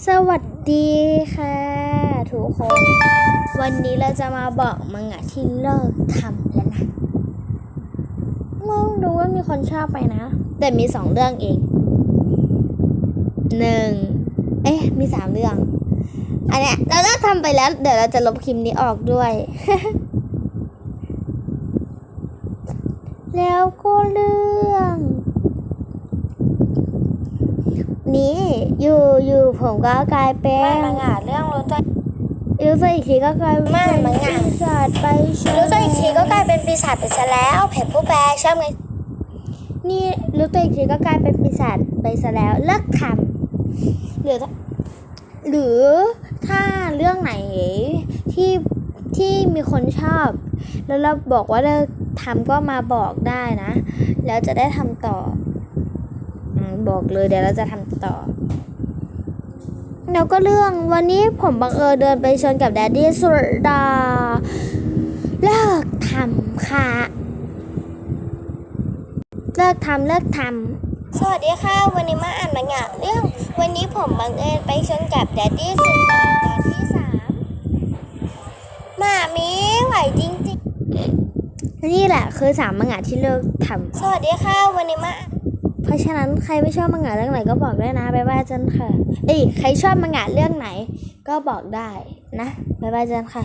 สวัสดีค่ะทุกคน วันนี้เราจะมาบอกมังงะที่เลิกทำแล้วนะมองดูว่ามีคนชอบไปนะ แต่มีสองเรื่องเองหนึ่งเอ๊ะ มีสามเรื่อง อันเนี้ยเราเลิกทำไปแล้ว เดี๋ยวเราจะลบคลิปนี้ออกด้วย แล้วก็เรื่อง นี้ อยู่อยู่ผมก็กลายเป็ไม่นมังงะเรื่องรู้ตัวรู้ตัวอีกทีก็กลายเป็นไม่มังงะปีศาจไปใช่รู้ตัวอีกทีก็กลายเป็นปีศาจไปซะแล้วเพจผู้แปลชอบไงนี่รู้ตัวอีกทีก็กลายเป็นปีศาจไปซะแล้วเลิกทำหรือถ้าหรือถ้าเรื่องไหนที่ที่มีคนชอบ แล้วเราบอกว่าเลิกทำก็มาบอกได้นะ แล้วจะได้ทำต่ออมบอกเลยเดี๋ยวเราจะทำต่อ แล้วก็เรื่องวันนี้ผมบังเอิญเดินไปชนกับแดดดี้สุดดาเลิกทำค่ะ เลิกทำเลิกทสวัสดีค่ะ วันนี้มาอ่านมังงะเรื่อง วันนี้ผมบังเอิญไปชนกับแดดดี้สุดหล่อตอนที่สามหมามีไหวจริงำนี่แหละคือสามมังงะที่เลิกทๆสวัสดีค่ะ วันนี้มาำ เพราะฉะนั้นใครไม่ชอบมังงะเรื่องไหนก็บอกได้นะบ๊ายบายจันค่ะ เอ้ยใครชอบมังงะเรื่องไหนก็บอกได้นะบ๊ายบายจันค่ะ